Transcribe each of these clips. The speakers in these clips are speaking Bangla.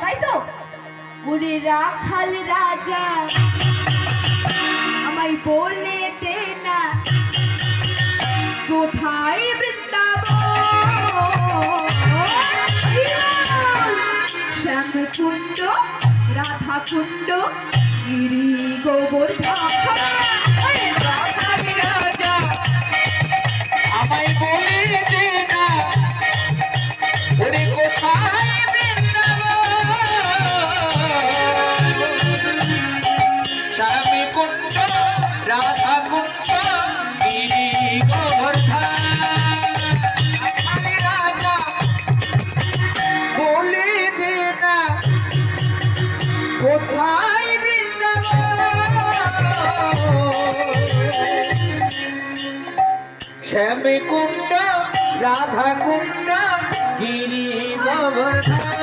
তাই তো? রাখাল রাজা আমায় বলে দে না। কোথায় শ্যামকুণ্ড রাধা কুণ্ড গিরি গোবর্ধন। শ্যামে কুণ্ড রাধা কুণ্ড গিরি গোবর্ধন।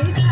রাখাল